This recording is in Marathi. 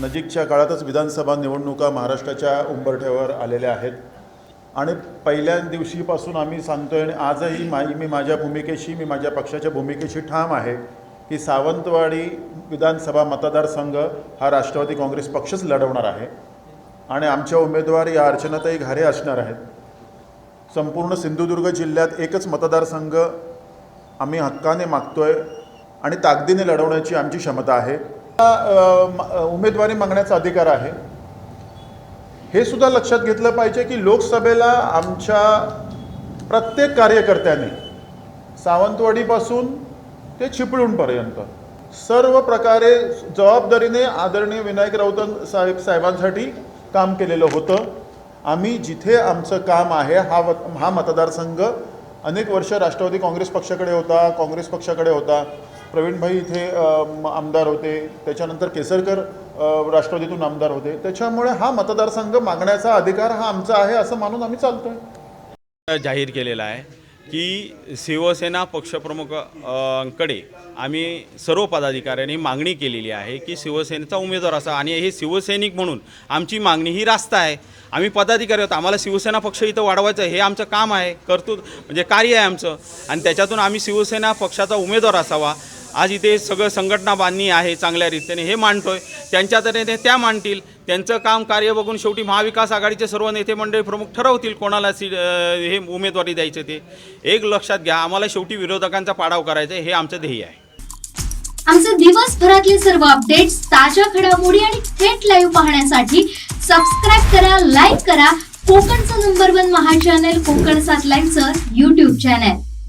नजीकच्या काळातच विधानसभा निवडणुका महाराष्ट्राच्या उंबरठ्यावर आलेल्या आहेत. आणि पहिल्या दिवशीपासून आम्ही सांगतोय आणि आजही मा मी माझ्या भूमिकेशी मी माझ्या पक्षाच्या भूमिकेशी ठाम आहे की सावंतवाडी विधानसभा मतदारसंघ हा राष्ट्रवादी काँग्रेस पक्षच लढवणार आहे. आणि आमच्या उमेदवार या अर्चनाताई घारे असणार आहेत. संपूर्ण सिंधुदुर्ग जिल्ह्यात एकच मतदारसंघ आम्ही हक्काने मागतोय आणि ताकदीने लढवण्याची आमची क्षमता आहे. उमेदवारी मागण्याचा अधिकार आहे. हे सुद्धा लक्षात घेतलं पाहिजे की लोकसभेला आमच्या प्रत्येक कार्यकर्त्याने सावंतवाडीपासून ते चिपळूणपर्यंत सर्व प्रकारे जबाबदारीने आदरणीय विनायक राऊत साहेब साहेबांसाठी काम केलेलं होतं. आम्ही जिथे आमचं काम आहे हा हा मतदारसंघ अनेक वर्ष राष्ट्रवादी काँग्रेस पक्षाकडे होता काँग्रेस पक्षाकडे होता. प्रवीणभाई इथे म- आमदार होते. त्याच्यानंतर केसरकर राष्ट्रवादीतून आमदार होते. त्याच्यामुळे हा मतदारसंघ मागण्याचा अधिकार हा आमचा आहे असं मानून आम्ही चालतोय. जाहीर केलेला आहे की शिवसेना पक्षप्रमुखकडे आम्ही सर्व पदाधिकाऱ्यांनी मागणी केलेली आहे की शिवसेनेचा उमेदवार असा आणि हे शिवसैनिक म्हणून आमची मागणी ही रास्त आहे. आम्ही पदाधिकारी आहोत. आम्हाला शिवसेना पक्ष इथं वाढवायचं हे आमचं काम आहे कर्तृत्व म्हणजे कार्य आहे आमचं. आणि त्याच्यातून आम्ही शिवसेना पक्षाचा उमेदवार असावा. आज इथे सगळं संघटना बांधणी आहे चांगल्या रीतीने. हे मांडतोय. त्यांच्या तऱ्हेने त्या मांडतील. त्यांचं काम कार्य बघून शेवटी महाविकास आघाडीचे सर्व नेते मंडळी प्रमुख ठरवतील कोणाला सी हे उमेदवारी द्यायचे ते. एक लक्षात घ्या आम्हाला शेवटी विरोधकांचा पाडाव करायचा आहे, हे आमचं ध्येय आहे. आमचे दिवसभरातले सर्व अपडेट्स ताज्या घडामोडी आणि थेट लाईव्ह पाहण्यासाठी सबस्क्राईब करा लाईक करा. कोकणचं नंबर वन महा चॅनल कोकण सात लाईव्हचं युट्यूब चॅनल